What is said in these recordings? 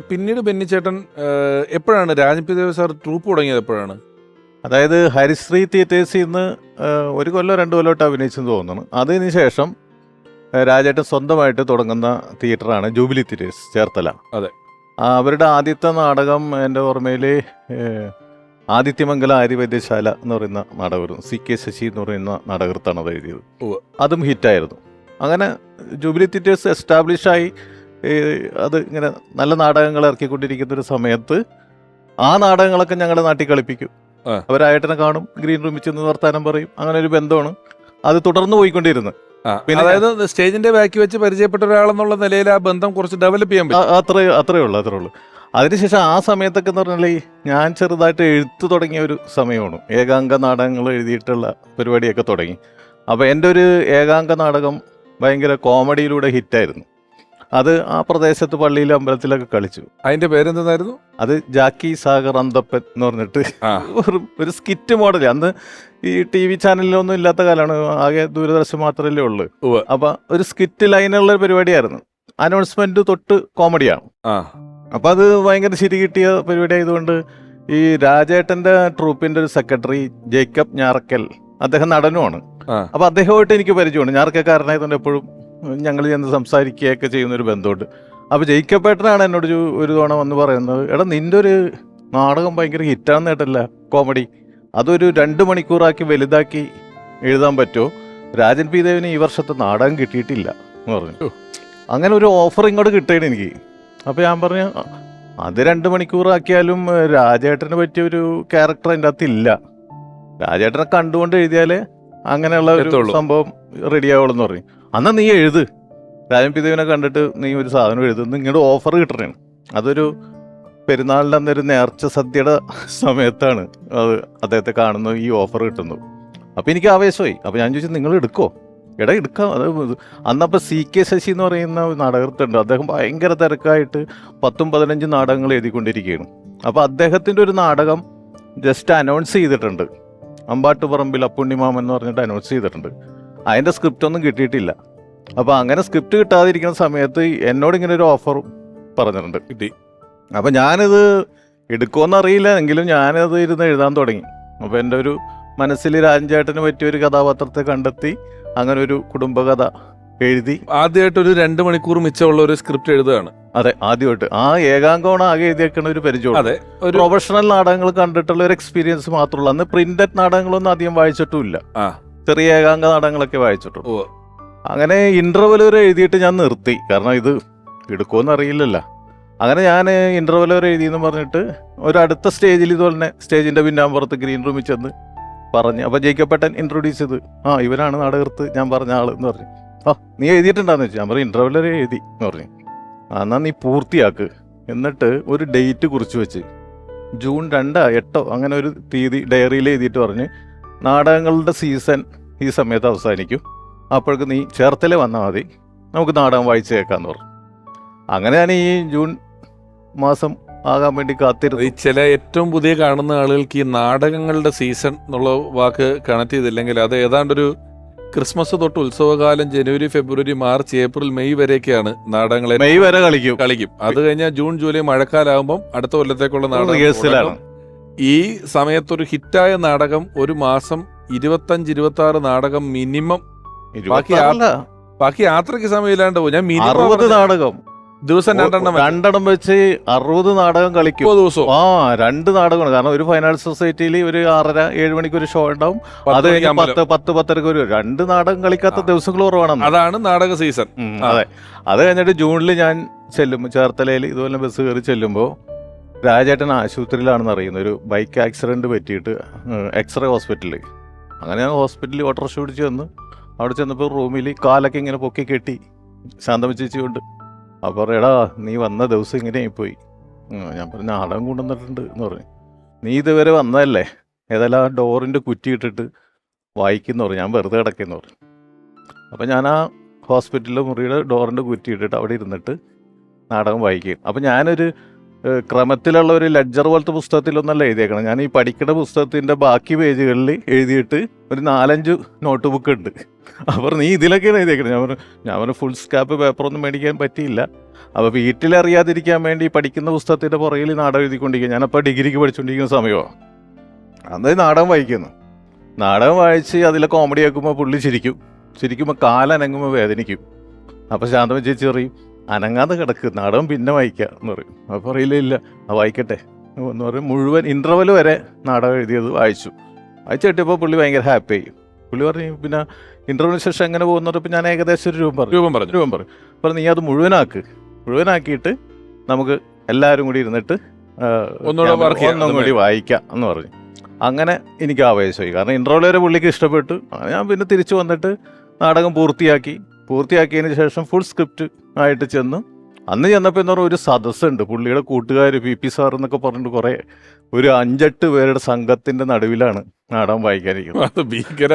പിന്നീട് ബെന്നിച്ചേട്ടൻ എപ്പോഴാണ് രാജപിദേവ് sir troupe തുടങ്ങിയത് എപ്പോഴാണ്? അതായത് ഹരിശ്രീ തിയേറ്റേഴ്സിൽ നിന്ന് ഒരു കൊല്ലം രണ്ട് കൊല്ലമായിട്ട് അഭിനയിച്ചെന്ന് തോന്നുന്നു. അതിന് ശേഷം രാജേട്ടൻ സ്വന്തമായിട്ട് തുടങ്ങുന്ന തിയേറ്ററാണ് ജൂബിലി തിയേറ്റേഴ്സ് ചേർത്തല. അതെ. അവരുടെ ആദ്യത്തെ നാടകം എന്റെ ഓർമ്മയിൽ ആദിത്യമംഗല ആര്യവൈദ്യശാല എന്ന് പറയുന്ന നാടകമായിരുന്നു. സി കെ ശശി എന്ന് പറയുന്ന നാടകത്താണ് അത് എഴുതിയത്. അതും ഹിറ്റായിരുന്നു. അങ്ങനെ ജൂബിലി തിയേറ്റേഴ്സ് എസ്റ്റാബ്ലിഷായി അത് ഇങ്ങനെ നല്ല നാടകങ്ങൾ ഇറക്കിക്കൊണ്ടിരിക്കുന്ന ഒരു സമയത്ത് ആ നാടകങ്ങളൊക്കെ ഞങ്ങളുടെ നാട്ടിൽ കളിപ്പിക്കും. അവരായിട്ടനെ കാണും ഗ്രീൻ റൂമിൽ ചെന്ന് വർത്താനം പറയും. അങ്ങനെ ഒരു ബന്ധമാണ്. അത് തുടർന്ന് പോയിക്കൊണ്ടിരുന്നു. പിന്നെ അതായത് സ്റ്റേജിന്റെ ബാക്കി വെച്ച് പരിചയപ്പെട്ട ഒരാളെന്നുള്ള നിലയിൽ ആ ബന്ധം കുറച്ച് ഡെവലപ്പ് ചെയ്യാൻ പറ്റും. അത്രേ അത്രേ ഉള്ളൂ അത്രേ ഉള്ളൂ. അതിനുശേഷം ആ സമയത്തൊക്കെ എന്ന് പറഞ്ഞാൽ ഞാൻ ചെറുതായിട്ട് എഴുത്ത് തുടങ്ങിയ ഒരു സമയമാണ്. ഏകാംഗ നാടകങ്ങൾ എഴുതിയിട്ടുള്ള പരിപാടിയൊക്കെ തുടങ്ങി. അപ്പോൾ എന്റെ ഒരു ഏകാംഗ നാടകം ഭയങ്കര കോമഡിയിലൂടെ ഹിറ്റായിരുന്നു അത് ആ പ്രദേശത്ത് പള്ളിയിലും അമ്പലത്തിലൊക്കെ കളിച്ചു. അതിന്റെ പേരെന്തായിരുന്നു അത് ജാക്കി സാഗർ അന്തപ്പൻ എന്ന് പറഞ്ഞിട്ട് ഒരു ഒരു സ്കിറ്റ് മോഡൽ അന്ന് ഈ ടി വി ചാനലിലൊന്നും ഇല്ലാത്ത കാലമാണ്. ആകെ ദൂരദർശൻ മാത്രമല്ലേ ഉള്ളൂ. അപ്പൊ ഒരു സ്കിറ്റ് ലൈനുള്ള ഒരു പരിപാടിയായിരുന്നു. അനൗൺസ്മെന്റ് തൊട്ട് കോമഡിയാണ്. അപ്പൊ അത് ഭയങ്കര ശരി കിട്ടിയ പരിപാടി ആയതുകൊണ്ട് ഈ രാജേട്ടന്റെ ട്രൂപ്പിന്റെ ഒരു സെക്രട്ടറി ജേക്കബ് ഞാറക്കൽ അദ്ദേഹം നടനുമാണ്. അപ്പൊ അദ്ദേഹമായിട്ട് എനിക്ക് പരിചയമുണ്ട്. ഞാറക്കക്കാരനായതുകൊണ്ട് എപ്പോഴും ഞങ്ങൾ ചെന്ന് സംസാരിക്കുകയൊക്കെ ചെയ്യുന്നൊരു ബന്ധമുണ്ട്. അപ്പോൾ ജയിക്കപ്പേട്ടനാണ് എന്നോട് ഒരു- തവണ വന്ന് പറയുന്നത് എടാ നിന്റെ ഒരു നാടകം ഭയങ്കര ഹിറ്റാന്ന് കേട്ടല്ല കോമഡി. അതൊരു രണ്ട് മണിക്കൂറാക്കി വലുതാക്കി എഴുതാൻ പറ്റുമോ? രാജൻ പി ദേവിന് ഈ വർഷത്തെ നാടകം കിട്ടിയിട്ടില്ല എന്ന് പറഞ്ഞു. അങ്ങനെ ഒരു ഓഫർ ഇങ്ങോട്ട് കിട്ടിയത് എനിക്ക്. അപ്പോൾ ഞാൻ പറഞ്ഞു "അ- അത് രണ്ട് മണിക്കൂറാക്കിയാലും രാജേട്ടനെ പറ്റിയ ഒരു ക്യാരക്ടർ അതിന്റെ അകത്ത് ഇല്ല. രാജേട്ടനെ കണ്ടുകൊണ്ട് എഴുതിയാൽ അങ്ങനെയുള്ള ഒരു സംഭവം റെഡിയാവുള്ളൂ എന്ന് പറഞ്ഞു. അന്നാ നീ എഴുത്. രാജൻ പിതാവിനെ കണ്ടിട്ട് നീ ഒരു സാധനം എഴുതുന്നു ഇങ്ങോട്ട് ഓഫർ കിട്ടണേ അതൊരു പെരുന്നാളിന്റെ അന്നൊരു നേർച്ച സദ്യയുടെ സമയത്താണ് അത് അദ്ദേഹത്തെ കാണുന്നു ഈ ഓഫർ കിട്ടുന്നു അപ്പോൾ എനിക്ക് ആവേശമായി. അപ്പോൾ ഞാൻ ചോദിച്ചു നിങ്ങൾ എടുക്കോ? എടാ എടുക്കാം. അത് അന്നപ്പോൾ സി കെ ശശി എന്ന് പറയുന്ന നാടകത്തുണ്ട് അദ്ദേഹം ഭയങ്കര തിരക്കായിട്ട് പത്തും പതിനഞ്ചും നാടകങ്ങൾ എഴുതിക്കൊണ്ടിരിക്കുകയാണ്. അപ്പോൾ അദ്ദേഹത്തിന്റെ ഒരു നാടകം ജസ്റ്റ് അനൗൺസ് ചെയ്തിട്ടുണ്ട്. അമ്പാട്ടുപറമ്പിൽ അപ്പുണ്ണിമാമൻ എന്ന് പറഞ്ഞിട്ട് അനൗൺസ് ചെയ്തിട്ടുണ്ട്. അതിന്റെ സ്ക്രിപ്റ്റ് ഒന്നും കിട്ടിയിട്ടില്ല. അപ്പോൾ അങ്ങനെ സ്ക്രിപ്റ്റ് കിട്ടാതിരിക്കുന്ന സമയത്ത് എന്നോട് ഇങ്ങനെ ഒരു ഓഫർ പറഞ്ഞിട്ടുണ്ട്. കിട്ടി. അപ്പം ഞാനിത് എടുക്കുമെന്ന് അറിയില്ല എങ്കിലും ഞാനത് ഇരുന്ന് എഴുതാൻ തുടങ്ങി. അപ്പോൾ എന്റെ ഒരു മനസ്സിൽ രാജൻചേട്ടന് പറ്റിയ ഒരു കഥാപാത്രത്തെ കണ്ടെത്തി അങ്ങനെ ഒരു കുടുംബകഥ എഴുതി. ആദ്യമായിട്ട് ഒരു രണ്ട് മണിക്കൂർ മിച്ചമുള്ള ഒരു സ്ക്രിപ്റ്റ് എഴുതുകയാണ്. അതെ ആദ്യമായിട്ട്. ആ ഏകാംഗമാണ് ആകെ എഴുതിയേക്കുന്ന ഒരു പരിചയം അതെ ഒരു പ്രൊഫഷണൽ നാടകങ്ങൾ കണ്ടിട്ടുള്ള ഒരു എക്സ്പീരിയൻസ് മാത്രമുള്ളൂ. അന്ന് പ്രിന്റഡ് നാടകങ്ങളൊന്നും അധികം വായിച്ചിട്ടുമില്ല. ആ. ചെറിയ ഏകാംഗ നാടകങ്ങളൊക്കെ വായിച്ചിട്ടുണ്ട്. അങ്ങനെ ഇന്റർവെൽ വരെ എഴുതിയിട്ട് ഞാൻ നിർത്തി. കാരണം ഇത് എടുക്കുമെന്ന് അറിയില്ലല്ലോ. അങ്ങനെ ഞാൻ ഇന്റർവെൽ വരെ എഴുതിയെന്ന് പറഞ്ഞിട്ട് ഒരു അടുത്ത സ്റ്റേജിൽ ഇതുപോലെ തന്നെ സ്റ്റേജിന്റെ പിന്നാമ്പുറത്ത് ഗ്രീൻ റൂമിൽ ചെന്ന് പറഞ്ഞു അപ്പോൾ ജയിക്കപ്പെട്ടൻ ഇൻട്രൊഡ്യൂസ് ചെയ്ത്. ആ ഇവനാണ് നാടകർത്ത് ഞാൻ പറഞ്ഞ ആൾ എന്ന് പറഞ്ഞു. ആ നീ എഴുതിയിട്ടുണ്ടാന്ന് വെച്ചു. ഞാൻ പറഞ്ഞു ഇന്റർവെൽ വരെ എഴുതി എന്ന് പറഞ്ഞു. എന്നാൽ എന്നാ നീ പൂർത്തിയാക്ക്. എന്നിട്ട് ഒരു ഡേറ്റ് കുറിച്ച് വെച്ച് ജൂൺ രണ്ടോ എട്ടോ അങ്ങനെ ഒരു തീയതി ഡയറിയിൽ എഴുതിയിട്ട് പറഞ്ഞ് നാടകങ്ങളുടെ സീസൺ ഈ സമയത്ത് അവസാനിക്കും. അപ്പോഴേക്ക് നീ ചേർത്തല വന്നാൽ മതി. നമുക്ക് നാടകം വായിച്ചു കേൾക്കാമെന്ന് പറഞ്ഞു. അങ്ങനെ ഞാൻ ഈ ജൂൺ മാസം ആകാൻ വേണ്ടി ഈ ചില ഏറ്റവും പുതിയ കാണുന്ന ആളുകൾക്ക് ഈ നാടകങ്ങളുടെ സീസൺ എന്നുള്ള വാക്ക് കണക്ട് ചെയ്തില്ലെങ്കിൽ അത് ഏതാണ്ടൊരു ക്രിസ്മസ് തൊട്ട് ഉത്സവകാലം ജനുവരി ഫെബ്രുവരി മാർച്ച് ഏപ്രിൽ മെയ് വരെയൊക്കെയാണ് നാടകങ്ങളെ മെയ് വരെ കളിക്കും. കളിക്കും. അത് കഴിഞ്ഞാൽ ജൂൺ ജൂലൈ മഴക്കാലാകുമ്പോൾ അടുത്ത കൊല്ലത്തേക്കുള്ള നാടകം. ഈ സമയത്തൊരു ഹിറ്റായ നാടകം ഒരു മാസം ഇരുപത്തഞ്ച് ഇരുപത്തി ആറ് നാടകം മിനിമം. ബാക്കി ആ- ബാക്കി യാത്രയ്ക്ക് സമയമില്ലാണ്ട് പോകും ഞാൻ മിനിമം അറുപത്. നാടകം. ദിവസം രണ്ടെണ്ണം. രണ്ടെണ്ണം വെച്ച് അറുപത് നാടകം കളിക്കും. മുപ്പത് ദിവസവും. ആ രണ്ട് നാടകമാണ്. കാരണം ഒരു ഫൈനാൻസ് സൊസൈറ്റിയിൽ ഒരു ആറര ഏഴ് മണിക്ക് ഒരു ഷോ ഉണ്ടാവും. പത്ത് അത് മണിക്ക് കഴിഞ്ഞ് അമ്പലം. പത്ത് പത്ത് പത്തരക്ക് ഒരു രണ്ട് നാടകം കളിക്കാത്ത ആ. ദിവസങ്ങൾ കുറവാണ് അതാണ് നാടക സീസൺ ഉം, ആ. അതെ. അത് കഴിഞ്ഞിട്ട് ജൂണിൽ ഞാൻ ചെല്ലും. ചേർത്തലയിൽ ഇതുപോലെ ബസ് കയറി ചെല്ലുമ്പോൾ രാജേട്ടൻ ആശുപത്രിയിലാണെന്ന് അറിയുന്നത് ഒരു ബൈക്ക് ആക്സിഡന്റ് പറ്റിയിട്ട് എക്സ്റേ ഹോസ്പിറ്റലിൽ അങ്ങനെ ഞാൻ ഹോസ്പിറ്റലിൽ ഓട്ടോറിക്ഷ പിടിച്ച് വന്ന്. അവിടെ ചെന്നപ്പോൾ റൂമിൽ കാലൊക്കെ ഇങ്ങനെ പൊക്കി കെട്ടി. ശാന്തം ചേച്ചിയുണ്ട് അപ്പോൾ എടാ നീ വന്ന ദിവസം ഇങ്ങനെ പോയി. ഞാൻ പറഞ്ഞു നാടകം കൊണ്ടുവന്നിട്ടുണ്ട് എന്ന് പറഞ്ഞു. നീ ഇതുവരെ വന്നതല്ലേ? ഏതായാലും ആ ഡോറിന്റെ കുറ്റി ഇട്ടിട്ട് വായിക്കുന്നു? പറഞ്ഞു. ഞാൻ വെറുതെ കിടക്കുന്നു പറഞ്ഞു. അപ്പോൾ ഞാൻ ആ ഹോസ്പിറ്റലിലെ മുറിയുടെ ഡോറിന്റെ കുറ്റി ഇട്ടിട്ട് അവിടെ ഇരുന്നിട്ട് നാടകം വായിക്കും. അപ്പോൾ ഞാനൊരു ക്രമത്തിലുള്ള ഒരു ലഡ്ജർ പോലത്തെ പുസ്തകത്തിലൊന്നല്ല എഴുതിയേക്കണം. ഞാൻ ഈ പഠിക്കുന്ന പുസ്തകത്തിന്റെ ബാക്കി പേജുകളിൽ എഴുതിയിട്ട് ഒരു നാലഞ്ച് നോട്ട് ബുക്ക് ഉണ്ട്. അപ്പോൾ നീ ഇതിലൊക്കെയാണ് എഴുതിയേക്കണം. ഞാൻ പറഞ്ഞു ഞാൻ പറഞ്ഞു ഫുൾ സ്കാപ്പ് പേപ്പറൊന്നും മേടിക്കാൻ പറ്റിയില്ല. അപ്പോൾ വീട്ടിലറിയാതിരിക്കാൻ വേണ്ടി പഠിക്കുന്ന പുസ്തകത്തിന്റെ പുറകിൽ നാടകം എഴുതിക്കൊണ്ടിരിക്കുക ഞാനപ്പോൾ ഡിഗ്രിക്ക് പഠിച്ചുകൊണ്ടിരിക്കുന്ന സമയമാണ് ഈ നാടകം വായിക്കുന്നു. നാടകം വായിച്ച് അതിലെ കോമഡി ആക്കുമ്പോൾ പുള്ളി ചിരിക്കും. ചിരിക്കുമ്പോൾ കാലനങ്ങുമ്പോൾ വേദനിക്കും. അപ്പോൾ ശാന്തമ ചേച്ചി പറയും അനങ്ങാതെ കിടക്ക്. നാടകം പിന്നെ വായിക്കുക എന്ന് പറയും. അപ്പോൾ പറയില്ല ഇല്ല. ആ വായിക്കട്ടെ. എന്ന് പറയും. മുഴുവൻ ഇന്റർവൽ വരെ നാടകം എഴുതിയത് വായിച്ചു. വായിച്ചു കിട്ടിയപ്പോൾ പുള്ളി ഭയങ്കര ഹാപ്പി ആയി. പുള്ളി പറഞ്ഞു പിന്നെ ഇന്റർവ്യൂവിന് ശേഷം എങ്ങനെ പോകുന്ന? പറഞ്ഞപ്പോൾ ഞാൻ ഏകദേശം ഒരു രൂപം പറഞ്ഞു. രൂപം പറഞ്ഞു. രൂപം പറഞ്ഞു. അപ്പം നീ അത് മുഴുവനാക്ക്. മുഴുവനാക്കിയിട്ട് നമുക്ക് എല്ലാവരും കൂടി ഇരുന്നിട്ട് ഒന്നുകൂടെ വർക്ക് ഒന്നും കൂടി വായിക്കാം എന്ന് പറഞ്ഞു. അങ്ങനെ എനിക്ക് ആവേശമായി. കാരണം ഇന്റർവെൽ വരെ പുള്ളിക്ക് ഇഷ്ടപ്പെട്ടു. ഞാൻ പിന്നെ തിരിച്ചു വന്നിട്ട് നാടകം പൂർത്തിയാക്കി. പൂർത്തിയാക്കിയതിന് ശേഷം ഫുൾ സ്ക്രിപ്റ്റ് ആയിട്ട് ചെന്ന് അന്ന് ചെന്നപ്പോൾ എന്ന് പറഞ്ഞാൽ ഒരു സദസ്സുണ്ട്. പുള്ളിയുടെ കൂട്ടുകാർ പി പി സാർ എന്നൊക്കെ പറഞ്ഞിട്ട് കുറേ ഒരു അഞ്ചെട്ട് പേരുടെ സംഘത്തിന്റെ നടുവിലാണ് നാടകം വായിക്കാനിരിക്കുന്നത്. അത് ഭീകര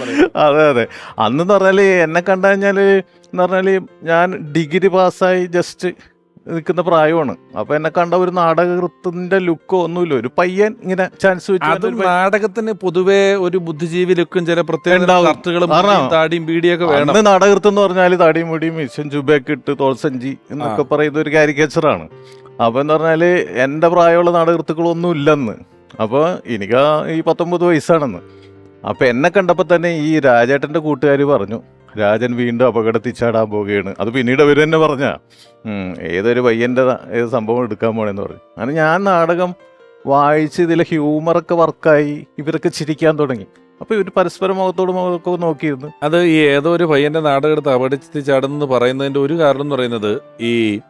പറയും അതെ അതെ. അന്ന് പറഞ്ഞാൽ എന്നെ കണ്ടു കഴിഞ്ഞാൽ എന്ന് പറഞ്ഞാൽ ഞാൻ ഡിഗ്രി പാസ്സായി ജസ്റ്റ് നിൽക്കുന്ന പ്രായമാണ്. അപ്പൊ എന്നെ കണ്ട ഒരു നാടകത്തിന്റെ ലുക്കോ ഒന്നുമില്ല. ഒരു പയ്യൻ ഇങ്ങനെ ചാൻസ് വെച്ച് നാടകത്തിന് പൊതുവേ ഒരു ബുദ്ധിജീവി ലുക്കും ചില പ്രത്യേക താടിയും ബീഡിയൊക്കെ വേണം. നാടകൃത്തം നാടകൃത്ത് എന്ന് പറഞ്ഞാൽ താടിയും മുടിയും മിഷൻ ജുബയൊക്കെ ഇട്ട് തോൾസഞ്ചി എന്നൊക്കെ പറയുന്ന ഒരു കാരിക്കേച്ചറാണ് അപ്പൊ എന്ന് പറഞ്ഞാൽ എന്റെ പ്രായമുള്ള നാടകൃത്തുക്കളൊന്നും ഇല്ലെന്ന്. അപ്പൊ എനിക്ക് ഈ പത്തൊമ്പത് വയസ്സാണെന്ന്. അപ്പൊ എന്നെ കണ്ടപ്പോ തന്നെ ഈ രാജേട്ടന്റെ കൂട്ടുകാർ പറഞ്ഞു രാജൻ വീണ്ടും അപകടത്തിൽ ചാടാൻ പോവുകയാണ്. അത് പിന്നീട് അവർ തന്നെ പറഞ്ഞ ഏതൊരു പയ്യന്റെ ഏത് സംഭവം എടുക്കാൻ പോണെന്ന് പറഞ്ഞു അങ്ങനെ ഞാൻ നാടകം വായിച്ച് ഇതിലെ ഹ്യൂമറൊക്കെ വർക്കായി ഇവരൊക്കെ ചിരിക്കാൻ തുടങ്ങി. അപ്പൊ ഇവർ പരസ്പരം മുഖത്തോട് മുഖത്തൊക്കെ നോക്കിയിരുന്നു. അത് ഈ ഏതോ ഒരു പയ്യന്റെ നാടകം എടുത്ത് അപകടത്തിൽ ചാടുന്നെന്ന് പറയുന്നതിന്റെ ഒരു കാരണം എന്ന് പറയുന്നത് ഈ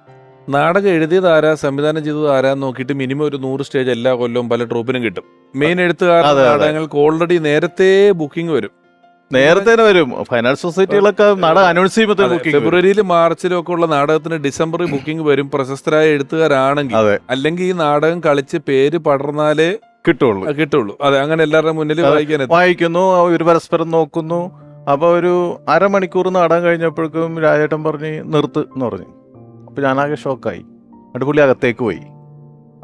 നാടകം എഴുതിയത് ആരാ സംവിധാനം ചെയ്തത് ആരാന്ന് നോക്കിയിട്ട് മിനിമം ഒരു നൂറ് സ്റ്റേജ് എല്ലാ കൊല്ലവും പല ട്രൂപ്പിനും കിട്ടും. മെയിൻ എഴുത്തുകാരുടെ. നാടകങ്ങൾക്ക് ഓൾറെഡി നേരത്തെ ബുക്കിംഗ് വരും. നേരത്തെ വരും. ഫൈനാൻസ് സൊസൈറ്റികളൊക്കെ നാടകം അനൗൺസ് ചെയ്യുമ്പോൾ ഫെബ്രുവരിയിൽ ബുക്കിംഗ്. ഫെബ്രുവരിയിലും മാർച്ചിലും ഒക്കെ ഉള്ള നാടകത്തിന് ഡിസംബറിൽ ബുക്കിംഗ് വരും. പ്രശസ്തരായ എഴുത്തുകാരാണെങ്കിൽ അല്ലെങ്കിൽ ഈ നാടകം കളിച്ച് പേര് പടർന്നാലേ കിട്ടുള്ളൂ. കിട്ടുള്ളൂ. അതെ അങ്ങനെ എല്ലാവരുടെ മുന്നിൽ വായിക്കാൻ. വായിക്കുന്നു. ഒരു പരസ്പരം നോക്കുന്നു. അപ്പൊ ഒരു അരമണിക്കൂർ നാടകം കഴിഞ്ഞപ്പോഴേക്കും രാജേട്ടൻ പറഞ്ഞ് നിർത്ത് എന്ന് പറഞ്ഞു. അപ്പൊ ഞാനാകെ ഷോക്കായി പുള്ളി അകത്തേക്ക് പോയി.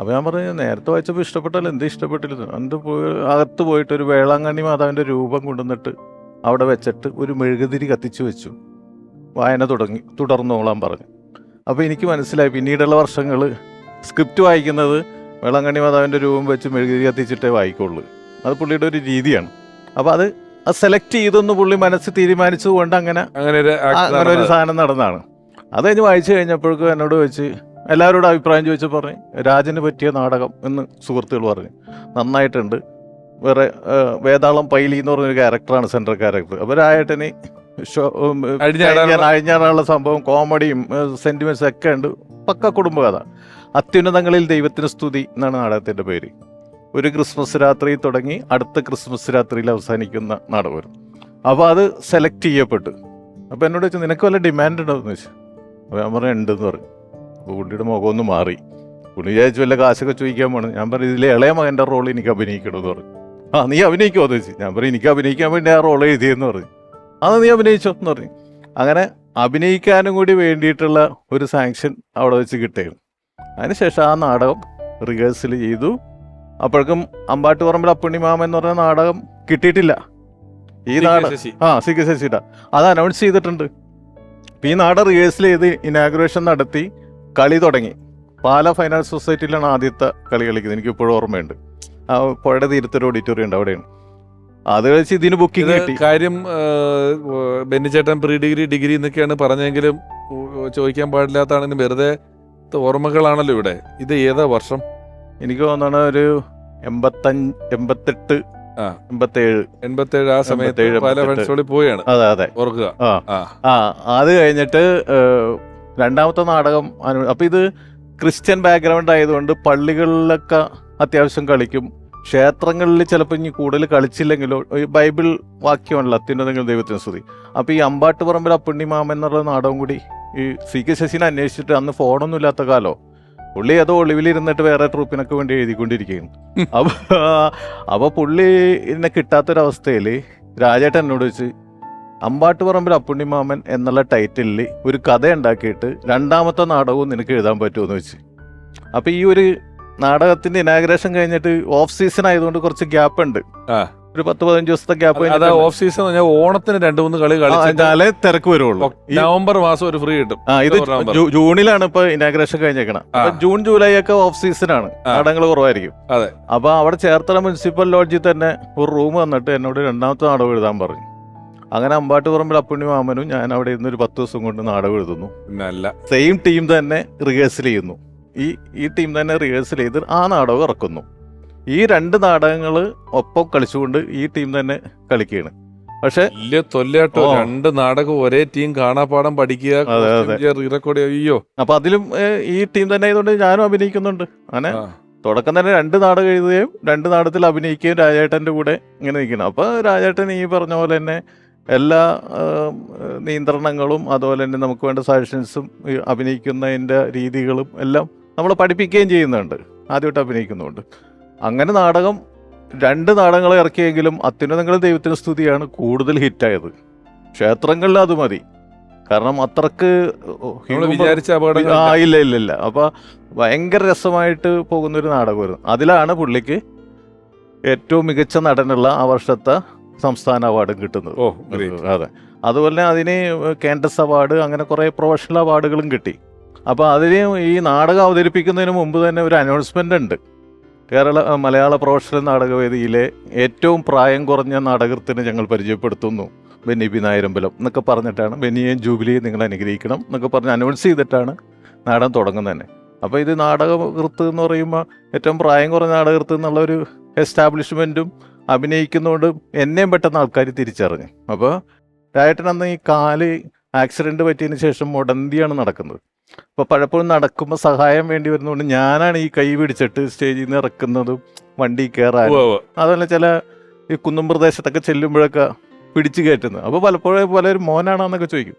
അപ്പൊ ഞാൻ പറഞ്ഞു നേരത്തെ വായിച്ചപ്പോൾ ഇഷ്ടപ്പെട്ടല്ലോ എന്ത് ഇഷ്ടപ്പെട്ടില്ല എന്ത് പോയി അകത്ത് പോയിട്ട് ഒരു വേളാങ്കണ്ണി മാതാവിന്റെ രൂപം കൊണ്ടുവന്നിട്ട് അവിടെ വെച്ചിട്ട് ഒരു മെഴുകുതിരി കത്തിച്ചു വെച്ചു. വായന തുടങ്ങി. തുടർന്നോളാൻ പറഞ്ഞു. അപ്പോൾ എനിക്ക് മനസ്സിലായി പിന്നീടുള്ള വർഷങ്ങൾ സ്ക്രിപ്റ്റ് വായിക്കുന്നത് വേളാങ്കണ്ണി മാതാവിന്റെ രൂപം വെച്ച് മെഴുകുതിരി കത്തിച്ചിട്ടേ വായിക്കുള്ളൂ. അത് പുള്ളിയുടെ ഒരു രീതിയാണ്. അപ്പോൾ അത് അത് സെലക്ട് ചെയ്തൊന്ന് പുള്ളി മനസ്സ് തീരുമാനിച്ചതുകൊണ്ട് അങ്ങനെ അങ്ങനെ ഒരു അങ്ങനെ ഒരു. സാധനം നടന്നതാണ്. അത് കഴിഞ്ഞ് വായിച്ചു കഴിഞ്ഞപ്പോഴേക്കും എന്നോട് വെച്ച് എല്ലാവരോടും അഭിപ്രായം ചോദിച്ചപ്പോൾ പറഞ്ഞു രാജന് പറ്റിയ നാടകം എന്ന് സുഹൃത്തുക്കൾ പറഞ്ഞു. നന്നായിട്ടുണ്ട്. വേറെ വേതാളം പൈലി എന്ന് പറഞ്ഞൊരു ക്യാരക്ടറാണ് സെൻട്രൽ ക്യാരക്ടർ അപ്പോൾ രായേട്ടന് ഷോ അഴിഞ്ഞാടാനുള്ള- സംഭവം കോമഡിയും സെന്റിമെന്റ്സ് ഒക്കെ ഉണ്ട്. പക്ക കുടുംബകഥ. അത്യുന്നതങ്ങളിൽ ദൈവത്തിന് സ്തുതി എന്നാണ് നാടകത്തിന്റെ പേര്. ഒരു ക്രിസ്മസ് രാത്രി തുടങ്ങി അടുത്ത ക്രിസ്മസ് രാത്രിയിൽ അവസാനിക്കുന്ന നാടകം. അപ്പോൾ അത് സെലക്ട് ചെയ്യപ്പെട്ടു. അപ്പോൾ എന്നോട് വെച്ചാൽ നിനക്ക് വല്ല ഡിമാൻഡ് ഉണ്ടോ? എന്ന് വെച്ചാൽ അപ്പോൾ ഞാൻ പറഞ്ഞു ഉണ്ടെന്ന് പറഞ്ഞു. അപ്പോൾ പുള്ളിയുടെ മുഖം ഒന്ന് മാറി. പുള്ളി വിചാരിച്ചു വല്ല കാശൊക്കെ ചോദിക്കാൻ പോണ്. ഞാൻ പറഞ്ഞു ഇതിലെ ഇളയ മകന്റെ റോൾ എനിക്ക് അഭിനയിക്കണമെന്ന് പറഞ്ഞു. ആ നീ അഭിനയിക്കുമോ എന്ന് ചോദിച്ചു ഞാൻ പറയും എനിക്ക് അഭിനയിക്കാൻ വേണ്ടി ആ റോൾ എഴുതിയെന്ന് പറഞ്ഞു. അത് നീ അഭിനയിച്ചോ എന്ന് പറഞ്ഞു. അങ്ങനെ അഭിനയിക്കാനും കൂടി വേണ്ടിയിട്ടുള്ള ഒരു സാങ്ഷൻ അവിടെ വെച്ച് കിട്ടിയിരുന്നു. അതിനുശേഷം ആ നാടകം റിഹേഴ്സൽ ചെയ്തു. അപ്പോഴേക്കും അമ്പാട്ടുപറമ്പിൽ അപ്പുണ്ണിമാമ എന്ന് പറഞ്ഞ നാടകം കിട്ടിയിട്ടില്ല. ഈ നാടകം ആ സി കെ ശശിയുടെ. അത് അനൗൺസ് ചെയ്തിട്ടുണ്ട്. ഈ നാടകം റിഹേഴ്സൽ ചെയ്ത് ഇനാഗുറേഷൻ നടത്തി കളി തുടങ്ങി. പാല ഫൈനാൻസ് സൊസൈറ്റിയിലാണ് ആദ്യത്തെ കളി കളിക്കുന്നത്. എനിക്കിപ്പോഴും ഓർമ്മയുണ്ട്. ആ പുഴയുടെ തീരത്തൊരു ഓഡിറ്റോറിയം ഉണ്ട് അവിടെയാണ്. അത് കഴിച്ച് ഇതിന് ബുക്കിംഗ് കിട്ടി. കാര്യം ബെന്നിച്ചേട്ടൻ പ്രീ ഡിഗ്രി ഡിഗ്രി എന്നൊക്കെയാണ് പറഞ്ഞെങ്കിലും ചോദിക്കാൻ പാടില്ലാത്തതാണെങ്കിലും വെറുതെ ഓർമ്മകളാണല്ലോ ഇവിടെ. ഇത് ഏതാ വർഷം? എനിക്ക് തോന്നുന്നു ഒരു എൺപത്തഞ്ച് എൺപത്തെട്ട്. എൺപത്തേഴ്. എൺപത്തേഴ് ആ സമയത്ത് എൺപത്തേഴ്, പല ഫ്രണ്ട്സുകളിൽ പോവുകയാണ് അതെ അതെ. ഓർക്കുക. ആ. അത് കഴിഞ്ഞിട്ട് രണ്ടാമത്തെ നാടകം അപ്പൊ ഇത് ക്രിസ്ത്യൻ ബാക്ക്ഗ്രൗണ്ട് ആയതുകൊണ്ട് പള്ളികളിലൊക്കെ അത്യാവശ്യം കളിക്കും. ക്ഷേത്രങ്ങളിൽ ചിലപ്പോൾ ഇനി കൂടുതൽ കളിച്ചില്ലെങ്കിലോ ബൈബിൾ വാക്യമല്ല അത്യുന്നതെങ്കിലും ദൈവത്തിന് സ്തുതി. അപ്പോൾ ഈ അമ്പാട്ടുപറമ്പിൽ അപ്പുണ്ണിമാമൻ എന്നുള്ള നാടകം കൂടി ഈ സി കെ ശശിനെ അന്വേഷിച്ചിട്ട് അന്ന് ഫോണൊന്നും ഇല്ലാത്ത കാലോ പുള്ളി ഏതോ ഒളിവിലിരുന്നിട്ട് വേറെ ട്രൂപ്പിനൊക്കെ വേണ്ടി എഴുതിക്കൊണ്ടിരിക്കുകയും അപ്പൊ അപ്പൊ പുള്ളി ഇന്നെ കിട്ടാത്തൊരവസ്ഥയിൽ രാജേട്ടൻ എന്നോട് വെച്ച് അമ്പാട്ടുപറമ്പിൽ അപ്പുണ്ണിമാമൻ എന്നുള്ള ടൈറ്റിലിൽ ഒരു കഥ ഉണ്ടാക്കിയിട്ട് രണ്ടാമത്തെ നാടകവും നിനക്ക് എഴുതാൻ പറ്റുമോ? എന്ന് വെച്ച് അപ്പോൾ ഈ ഒരു നാടകത്തിന്റെ ഇനാഗ്രേഷൻ കഴിഞ്ഞിട്ട് ഓഫ് സീസൺ ആയതുകൊണ്ട് കുറച്ച് ഗ്യാപ്പ് ഉണ്ട്. ഒരു പത്ത് പതിനഞ്ച് ദിവസത്തെ ഗ്യാപ്പ് അതാ ഓഫ് സീസൺ ഓണത്തിന് രണ്ട് മൂന്ന് കളി കളിച്ചാലേ തിരക്ക് വരുള്ളൂ. നവംബർ മാസം ഒരു ഫ്രീ കിട്ടും. ഇത് ജൂണിലാണ് ഇപ്പൊ ഇനാഗ്രേഷൻ കഴിഞ്ഞേക്കണം. ജൂൺ ജൂലൈ ഒക്കെ ഓഫ് സീസൺ ആണ്. നാടകങ്ങൾ കുറവായിരിക്കും. അതെ. അപ്പൊ അവിടെ ചേർത്തല മുനിസിപ്പൽ ലോഡ്ജിൽ തന്നെ ഒരു റൂം വന്നിട്ട് എന്നോട് രണ്ടാമത്തെ നാടകം എഴുതാൻ പറഞ്ഞു. അങ്ങനെ അമ്പാട്ടുപറമ്പിൽ അപ്പുണ്ണി മാമനും ഞാൻ അവിടെ ഇരുന്ന് ഒരു പത്ത് ദിവസം കൊണ്ട് നാടകം എഴുതുന്നു. സെയിം ടീം തന്നെ റിഹേഴ്സൽ ചെയ്യുന്നു. ഈ ഈ ടീം തന്നെ റിഹേഴ്സൽ ചെയ്ത് ആ നാടകം ഇറക്കുന്നു. ഈ രണ്ട് നാടകങ്ങൾ ഒപ്പം കളിച്ചുകൊണ്ട് ഈ ടീം തന്നെ കളിക്കുകയാണ്. പക്ഷെ വലിയ തൊല്ലയാട്ടോ രണ്ട് നാടകം ഒരേ ടീം കാണാപ്പാടം പഠിക്കുക. റീറെക്കോർഡ് അയ്യോ. അപ്പൊ അതിലും ഈ ടീം തന്നെ ആയതുകൊണ്ട് ഞാനും അഭിനയിക്കുന്നുണ്ട്. അങ്ങനെ തുടക്കം തന്നെ രണ്ട് നാടകം എഴുതുകയും രണ്ട് നാടത്തിൽ അഭിനയിക്കുകയും രാജേട്ടന്റെ കൂടെ ഇങ്ങനെ നിൽക്കണം അപ്പോൾ രാജേട്ടൻ ഈ പറഞ്ഞ പോലെ തന്നെ എല്ലാ നിയന്ത്രണങ്ങളും അതുപോലെ തന്നെ നമുക്ക് വേണ്ട സജഷൻസും അഭിനയിക്കുന്നതിന്റെ അഭിനയിക്കുന്നതിന്റെ രീതികളും എല്ലാം നമ്മൾ പഠിപ്പിക്കുകയും ചെയ്യുന്നുണ്ട്. ആദ്യമായിട്ട് അഭിനയിക്കുന്നുണ്ട്. അങ്ങനെ നാടകം രണ്ട് നാടകങ്ങൾ ഇറക്കിയെങ്കിലും അത്യുന്നതങ്ങളും ദൈവത്തിന് സ്തുതിയാണ് കൂടുതൽ ഹിറ്റായത്. ക്ഷേത്രങ്ങളിൽ അത് മതി. കാരണം അത്രയ്ക്ക് ആ ഇല്ല ഇല്ല ഇല്ല. അപ്പൊ ഭയങ്കര രസമായിട്ട് പോകുന്ന ഒരു നാടകമായിരുന്നു. അതിലാണ് പുള്ളിക്ക് ഏറ്റവും മികച്ച നടനുള്ള ആ വർഷത്തെ സംസ്ഥാന അവാർഡും കിട്ടുന്നത്. ഓ അതെ. അതുപോലെ അതിന് കേന്ദ്രസ് അവാർഡ് അങ്ങനെ കുറെ പ്രൊഫഷണൽ അവാർഡുകളും കിട്ടി. അപ്പൊ അതിന് ഈ നാടകം അവതരിപ്പിക്കുന്നതിന് മുമ്പ് തന്നെ ഒരു അനൗൺസ്മെന്റ് ഉണ്ട്. കേരള മലയാള പ്രൊഫഷണൽ നാടകവേദിയിലെ ഏറ്റവും പ്രായം കുറഞ്ഞ നാടകത്തിന് ഞങ്ങൾ പരിചയപ്പെടുത്തുന്നു. ബെന്നി പി നായരമ്പലം എന്നൊക്കെ പറഞ്ഞിട്ടാണ് ബെന്നിയെയും ജൂബിലിയും നിങ്ങൾ അനുഗ്രഹിക്കണം എന്നൊക്കെ പറഞ്ഞ് അനൗൺസ് ചെയ്തിട്ടാണ് നാടകം തുടങ്ങുന്നത് തന്നെ അപ്പോൾ ഇത് നാടകകൃത്ത് എന്ന് പറയുമ്പോൾ ഏറ്റവും പ്രായം കുറഞ്ഞ നാടകകൃത്ത് എന്നുള്ള ഒരു എസ്റ്റാബ്ലിഷ്മെന്റും അഭിനയിക്കുന്നതുകൊണ്ട് എന്നെയും പെട്ടെന്ന് ആൾക്കാർ തിരിച്ചറിഞ്ഞു. അപ്പോൾ രായേട്ടൻ അന്ന് ഈ കാൽ ആക്സിഡന്റ് പറ്റിയതിന് ശേഷം മുടന്തിയാണ് നടക്കുന്നത്. അപ്പോൾ പലപ്പോഴും നടക്കുമ്പോൾ സഹായം വേണ്ടി വരുന്നതുകൊണ്ട് ഞാനാണ് ഈ കൈ പിടിച്ചിട്ട് സ്റ്റേജിൽ നിന്ന് ഇറക്കുന്നതും വണ്ടി കയറാനും. ഉവ്വ്. അതുപോലെ ചില ഈ കുന്നും പ്രദേശത്തൊക്കെ ചെല്ലുമ്പോഴൊക്കെ പിടിച്ചു കയറ്റുന്നത്. അപ്പോൾ പലപ്പോഴും പലരും മോനാണെന്നൊക്കെ ചോദിക്കും.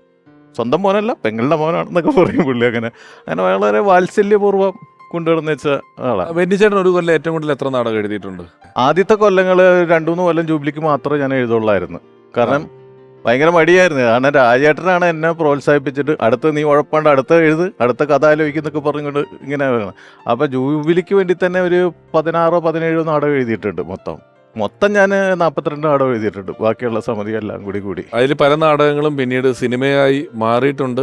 സ്വന്തം മോനല്ല പെങ്ങളുടെ മോനാണെന്നൊക്കെ പറയും പുള്ളി അങ്ങനെ. അങ്ങനെ വളരെ വാത്സല്യപൂർവം കൊണ്ടുവരുന്ന വെച്ച ആളാണ് ബെന്നിച്ചേട്ടൻ ഒരു കൊല്ലം ഏറ്റവും കൂടുതൽ എത്ര നാടകം എഴുതിയിട്ടുണ്ട്? ആദ്യത്തെ കൊല്ലങ്ങൾ രണ്ടു മൂന്ന് കൊല്ലം ജൂബിലിക്ക് മാത്രമേ ഞാൻ എഴുതുള്ളായിരുന്നു. കാരണം ഭയങ്കര മടിയായിരുന്നു. കാരണം രാജേട്ടനാണ് എന്നെ പ്രോത്സാഹിപ്പിച്ചിട്ട് അടുത്ത് നീ ഉഴപ്പാണ്ട് അടുത്ത എഴുത് അടുത്ത കഥ ആലോചിക്കുന്നൊക്കെ പറഞ്ഞുകൊണ്ട് ഇങ്ങനെ വേണം അപ്പോൾ ജൂബിലിക്ക് വേണ്ടി തന്നെ ഒരു പതിനാറോ പതിനേഴോ നാടകം എഴുതിയിട്ടുണ്ട് മൊത്തം. മൊത്തം ഞാൻ നാൽപ്പത്തിരണ്ട് നാടകം എഴുതിയിട്ടുണ്ട്. ബാക്കിയുള്ള സമിതി എല്ലാം കൂടി കൂടി. അതിൽ പല നാടകങ്ങളും പിന്നീട് സിനിമയായി മാറിയിട്ടുണ്ട്.